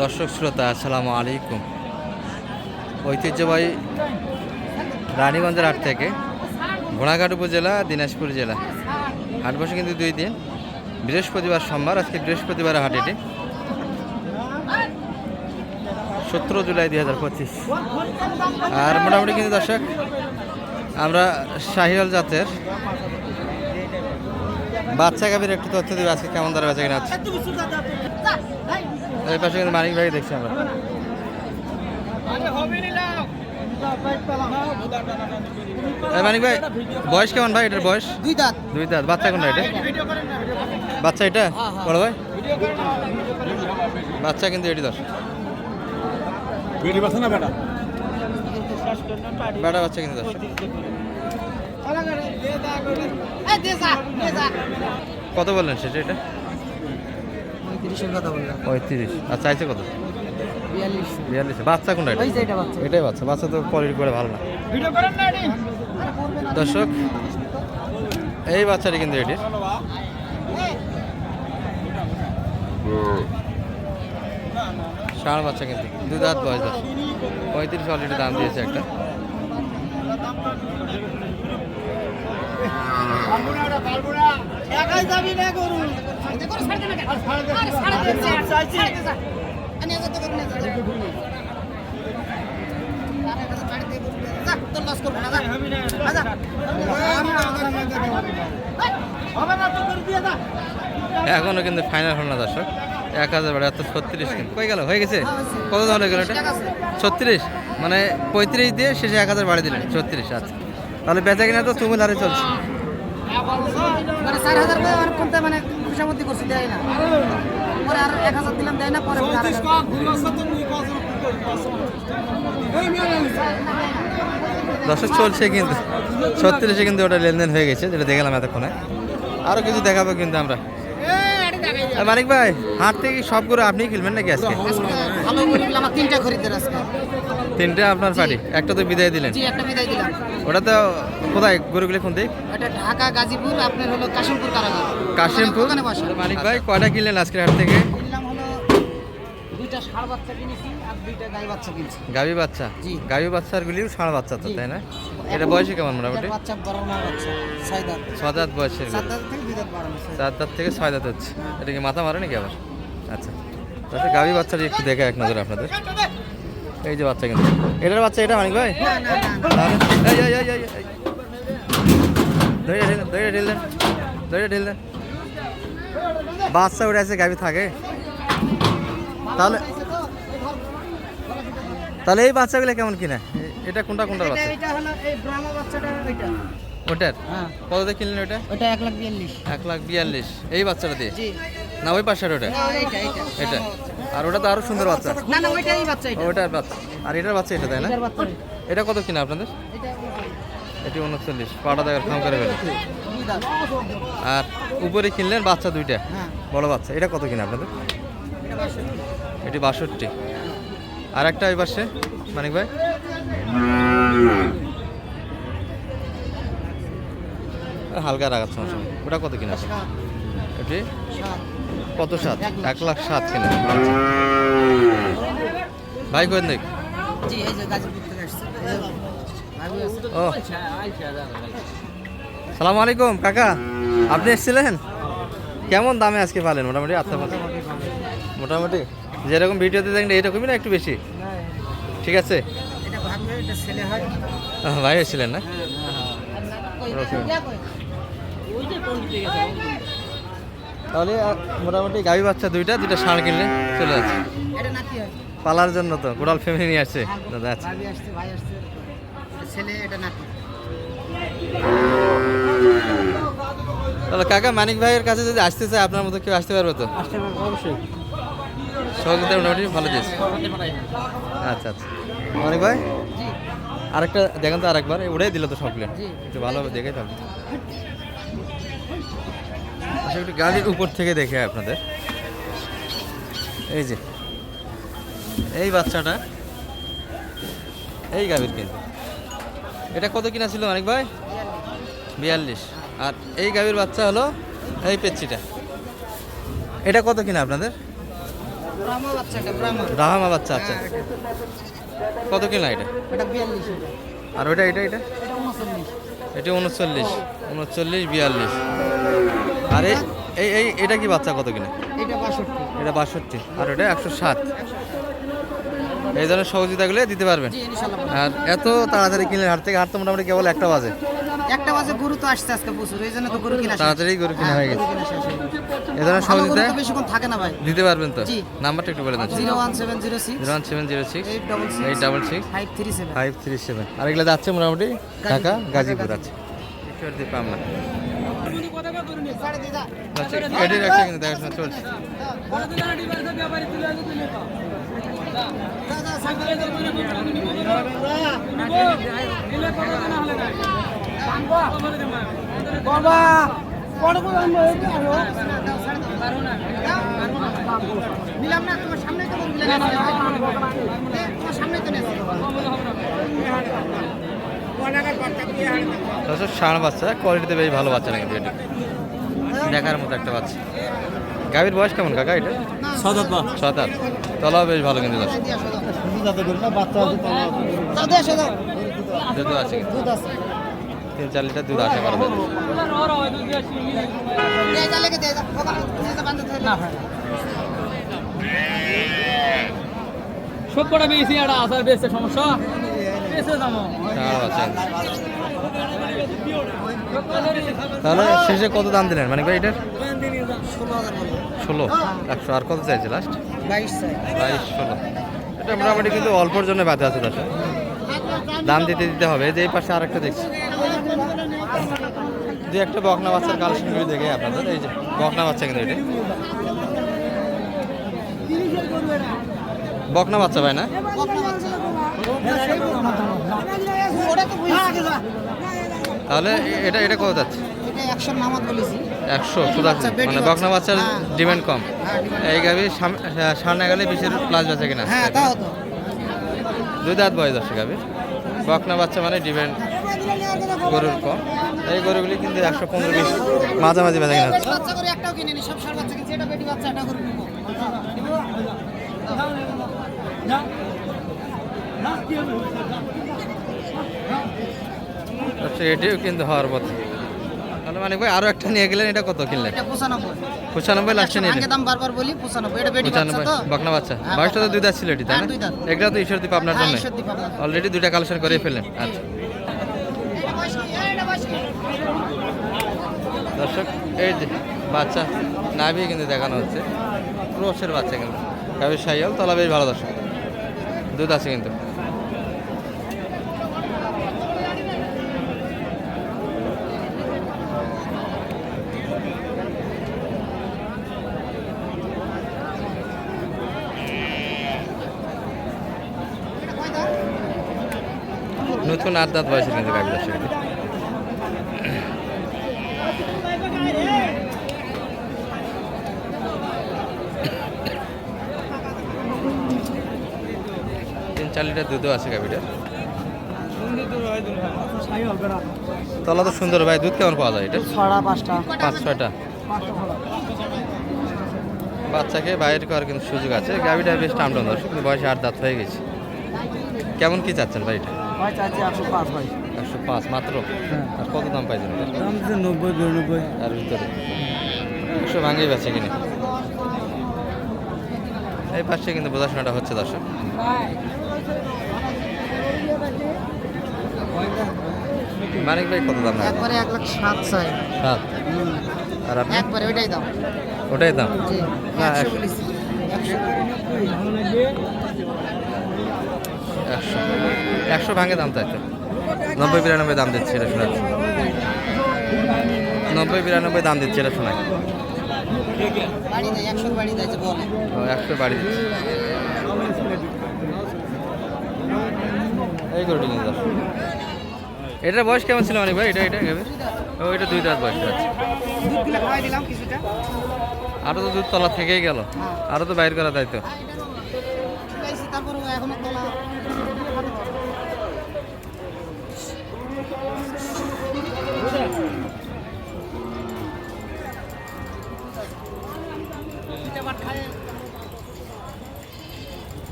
দর্শক শ্রোতা, আসসালামু আলাইকুম। ঐতিহ্যবাহী রানীগঞ্জের হাট থেকে ঘোড়াঘাট উপজেলা, দিনাজপুর জেলা। হাট বসে কিন্তু দুই দিন। বৃহস্পতিবার সোমবার, আজকে বৃহস্পতিবার হাট এটি। সতেরো জুলাই দুই হাজার পঁচিশ। আর মোটামুটি কিন্তু দর্শক, আমরা শাহিওয়াল জাতের বাচ্চা গাভীর একটু তথ্য দেবে, আজকে কেমন দরে বেচা কিনা হচ্ছে। এই পাশে কিন্তু মানিক ভাই দেখছি আমরা। মানিক ভাই বয়স কেমন ভাই এটার বয়স? দুই দাঁত। দুই দাঁত। বাচ্চা কোনটা এটা? বাচ্চা এটা? বড় ভাই? বাচ্চা কিন্তু এটি দশ। না বেটা? বেটা বাচ্চা কিন্তু দশ। কত বললেন সেটা এটা? তিরিশের কথা বললাম। পঁয়ত্রিশ। আর চাইছে কত? বিয়াল্লিশ। বিয়াল্লিশ। বাচ্চা কোনটা এটা? ওই যে এটা বাচ্চা। এটাই বাচ্চা। বাচ্চা তো কোয়ালিটি করে ভালো না। দর্শক এই বাচ্চাটি কিন্তু এটির ষাঁড় বাচ্চা কিন্তু। দু দাঁত বয়স দশ পঁয়ত্রিশ অলরেডি দাম দিয়েছে একটা। একাই যাবি না গরু। এখনও কিন্তু ফাইনাল হল না দর্শক। এক হাজার বাড়ে, এত ছত্রিশ হয়ে গেল? হয়ে গেছে? কত দাম হয়ে গেল এটা? ছত্রিশ? মানে পঁয়ত্রিশ দিয়ে শেষে এক হাজার বাড়ি দিলেন। ছত্রিশ আচ্ছা। তাহলে বেচা কিনা তো তুমুল হারে চলছে। খুশামতি করছি দেয় না। পরে আর এক হাজার দিলাম দেয় না পরে দর্শক চলছে কিন্তু ছত্রিশে কিন্তু ওটা লেনদেন হয়ে গেছে যেটা দেখলাম এতক্ষণে। আরও কিছু দেখাবো কিন্তু আমরা। মানিক ভাই হাত থেকে সবগুলো আপনি কিনবেন নাকি আজকে ভালো আমার তিনটা খরিদ্দার আজকে তিনটা আপনার পার্টি একটা তো বিদায় দিলেন। জি একটা বিদায় দিলাম। ওটা তো কোথায়? গরুগুলো কোন দিক? এটা ঢাকা গাজীপুর আপনার হলো কাশিমপুর কারাগার। কাশিমপুর? মানিক ভাই কয়টা কিনলেন আজকের হাট থেকে? কিনলাম হলো দুইটা ষাড় বাচ্চা কিনেছি আর দুইটা গাই বাচ্চা কিনছি। গাভী বাচ্চা? জি। গুলিও ষাঁড় বাচ্চা তো তাই না? এটা বয়সে কেমন মোটামুটি? বাচ্চা বড় না বাচ্চা ছয় দাঁত। ছয় দাঁত বয়সের সাত দাঁত থেকে দুই দাঁত বাড়ানো দাঁত থেকে ছয় দাঁত হচ্ছে। এটা কি মাথা মারে নাকি আবার? আচ্ছা। তাহলে গাভী বাচ্চাটি একটু দেখে এক নজর আপনাদের। এই যে বাচ্চা কিন্তু। এটার বাচ্চা এটা মানিক ভাই। ধরে ঢেলেন ধরে ঢেলেন ধরে ঢেলেন বাচ্চা উঠে আছে গাভী থাকে। তাহলে তাহলে এই বাচ্চাগুলো কেমন কিনা? এটা কোনটা কোনটার এটা বাচ্চা? এটা হলো এই ব্রাহ্মা বাচ্চাটা ওইটা। ওটার কত দিয়ে কিনলেন ওটা ওটা এক লাখ বিয়াল্লিশ। এক লাখ বিয়াল্লিশ। এই বাচ্চাটা দিয়ে? জি। না ওই পাশের ওটা। এটা। আর ওটা তো আরও সুন্দর বাচ্চা না না ওইটাই বাচ্চা এটা। ওটার বাচ্চা। আর এটার বাচ্চা এটা তাই না? এটা। কত কিনা আপনাদের? এটি উনচল্লিশ। পাটা দেখার খাম করে ফেলে। আর উপরে কিনলেন বাচ্চা দুইটা। হ্যাঁ। বড় বাচ্চা। এটা কত কিনা আপনাদের? এটি বাষট্টি। আর একটা ওই পাশে মানিক ভাই। হালকা রাখার সমস্যা ওটা কত কিনা? এটি। কত সাত? এক লাখ। সাত কিনা। ভাই কোন দেখ। ও। সালাম আলাইকুম কাকা। আপনি এসেছিলেন? কেমন দামে আজকে পালেন? মোটামুটি আচ্ছা মোটামুটি? যেরকম ভিডিওতে দেখেন এইরকমই না একটু বেশি? ঠিক আছে? হয়। ভাই এসেছিলেন না? ওকে। তাহলে মোটামুটি গাভী বাচ্চা দুইটা দুইটা ষাঁড় কিনলে চলে যাচ্ছে। হয়। পালার জন্য তো গোড়াল ফ্যামিলি নিয়ে আসছে। দাদা ছেলে এটা নাতি। তাহলে কাকা মানিক ভাইয়ের কাছে যদি আসতে চায় আপনার মতো কেউ আসতে পারবে তো? অবশ্যই। সহযোগিতা মোটামুটি ভালো দিয়েছে। আচ্ছা আচ্ছা। মানিক ভাই? আরেকটা দেখেন তো আরেকবার উড়াই দিল তো সব। একটু ভালোভাবে দেখে থাকবে একটু গাড়ির উপর থেকে দেখে আপনাদের। এই যে এই বাচ্চাটা এই গাভীর কিন্তু। এটা কত কিনা ছিল অনেক ভাই? বিয়াল্লিশ। আর এই গাভীর বাচ্চা হলো এই পেচ্ছিটা। এটা কত কিনা আপনাদের? ব্রাহ্মা বাচ্চা আচ্ছা। কত কিনা এটা? এটা আর এটা এটা? এটা এটা উনচল্লিশ। উনচল্লিশ বিয়াল্লিশ। আর এই এই এটা কি বাচ্চা কত কিনা? এটা বাষট্টি। এটা বাষট্টি আর ওটা একশো সাত এই ধরনের সহযোগিতাগুলো দিতে পারবেন। আর এত তাড়াতাড়ি কিনলে হাট থেকে হাট তো মোটামুটি কেবল একটা বাজে। একটা বাজে গরু তো আসছে আজকে প্রচুর এই জন্য তো গরু কিনা তাড়াতাড়ি গরু কিনা হয়ে হ্যাঁ, গেছে। এই ধরনের সহযোগিতা বেশিক্ষণ থাকে না ভাই। দিতে পারবেন তো? নাম্বারটা একটু বলে দেন। Zero one seven zero six. Zero one seven zero six. Eight double eight double six. Five three seven. Five three seven. আর এগুলো যাচ্ছে মোটামুটি ঢাকা গাজীপুর আছে ঈশ্বর দিয়ে পাবনা আচ্ছা এটির একটা কিন্তু দেখাশোনা চলছে নিলাম না তোমার সামনে তো তোমার সামনে তো নেছে তাছাড়া ষাঁড় বাচ্চা কোয়ালিটিতে বেশ ভালো বাচ্চা নাকি দেখার মতো একটা বাচ্চা। গাভীর বয়স কেমন কাকা এটা? সাত আট তলাও বেশ ভালো কিন্তু দুধ আছে আছে তিন চার লিটার দুধ বান্ধতে না সব কটা বেশি একটা আসার বেশি সমস্যা? তাহলে শেষে কত দাম দিলেন? মানে ভাই এটার? ষোলো। একশো। আর কত চাইছে লাস্ট বাইশ, ষোলো। এটা মোটামুটি কিন্তু অল্পর জন্য বাধা আছে দশ দাম দিতে দিতে হবে। যে এই পাশে আর একটা দেখছি। যে একটা বকনা বাচ্চার কালেকশনগুলি দেখে আপনাদের। এই যে বকনা বাচ্চা কিন্তু এটা। বকনা বাচ্চা ভাই না? তাহলে এটা এটা কত যাচ্ছে? একশো বাচ্চা, বেটি মানে বকনা বাচ্চার। ডিমান্ড কম। এই গাভি সামনে গেলে বিশের প্লাস বেচা কিনা। হ্যাঁ দুই দাঁত বয়স দশ গাভি বকনা বাচ্চা মানে ডিমান্ড গরুর কম। এই গরুগুলি কিন্তু একশো পনেরো বিশ মাঝামাঝি বেচা কিনা। বাচ্চা আচ্ছা এটিও কিন্তু হওয়ার পথে। তাহলে মানে ভাই আরও একটা নিয়ে গেলেন এটা কত কিনলেন? পঁচানব্বই। লাস্টে নিলেন দাম বারবার বলি পঁচানব্বই। বকনা বাচ্চা হ্যাঁ, বয়সটা তো বকনা। দুই দাঁত ছিল এটি তাই হ্যাঁ, না? দুই তো ঈশ্বর দ্বীপ আপনার হ্যাঁ, জন্য। অলরেডি দুইটা কালেকশন করে ফেললেন। আচ্ছা। দর্শক এই যে বাচ্চা নাভি কিন্তু দেখানো হচ্ছে। ক্রোসের বাচ্চা কিন্তু। গাভীর সাইয়াল তলা বেশ ভালো দর্শক। দুধ আছে কিন্তু। নতুন আট দাঁত বয়সের কিন্তু গাভী দর্শক। তিন চার লিটার দুধও আছে গাভীটা। তলা তো সুন্দর ভাই দুধ কেমন পাওয়া যায় এটা? পাঁচটা। পাঁচ ছয়টা। বাচ্চাকে বাইরে করার কিন্তু সুযোগ আছে। গাভীটা বেশ টামটাম দর্শক বয়সে আট দাঁত হয়ে গেছে। কেমন কি চাচ্ছেন ভাই এটা? ভাই চাচ্ছি একশো পাঁচ ভাই একশো পাঁচ মাত্র? আর কত দাম পাইছেন দাম দিচ্ছে নব্বই বিরানব্বই। তার ভিতরে? একশো ভাঙেই বেছে কিনে। এই পাশে কিন্তু বোঝাশোনাটা হচ্ছে দর্শক। মানিক ভাই কত দাম একবারে এক লাখ সাত চাই। সাত? আর আপনি? একবারে ওইটাই দাম। ওটাই দাম? জি না, একশো। একশো। ভাঙে দাম তো নব্বই বিরানব্বই দাম দিচ্ছে এটা শোনা নব্বই বিরানব্বই দাম দিচ্ছে এটা ও, একশো বাড়ি দিচ্ছে। এই এটার বয়স কেমন ছিল অনেক ভাই? এটা এটা? ও এটা দুই দাঁত বয়স আছে কিছুটা আরও তো দুধ তলা থেকেই গেল। আরও তো বাইর করা তাই তো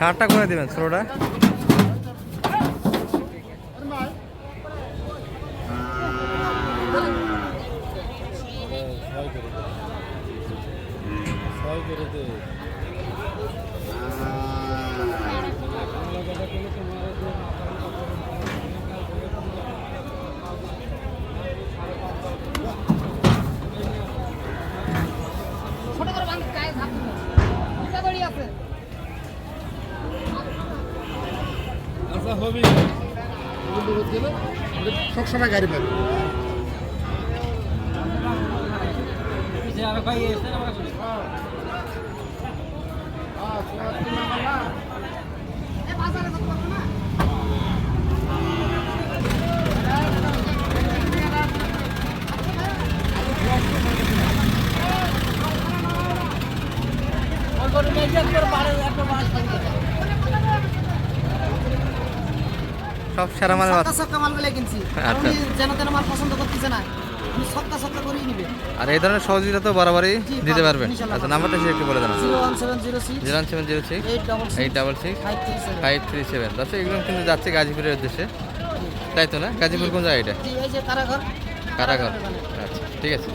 ষাটটা করে দেবেন ষোলোটা ছোট সবসময় গাড়ি পাবে আরে ভাই এসে আমরা চলি এ বাজারে কত করবে না অল্প নিয়ে যাক করে পারে একটা মাছ থাকবে সব সেরা মালের সক্কা সক্কা মালগুলো কিনছি। আচ্ছা। উনি যেন তেন মাল পছন্দ করতেছে না সক্কা সক্কা করেই নিবে। আর এই ধরনের সহযোগিতা তো বরাবরই দিতে পারবেন আচ্ছা নাম্বারটা একটু বলে দেন। Zero one seven zero six eight double six five three seven. দশ এগুলো কিন্তু যাচ্ছে গাজীপুরের উদ্দেশ্যে। তাই তো না? গাজীপুর কোন জায়গা এটা? কারাঘর। কারাঘর। আচ্ছা ঠিক আছে।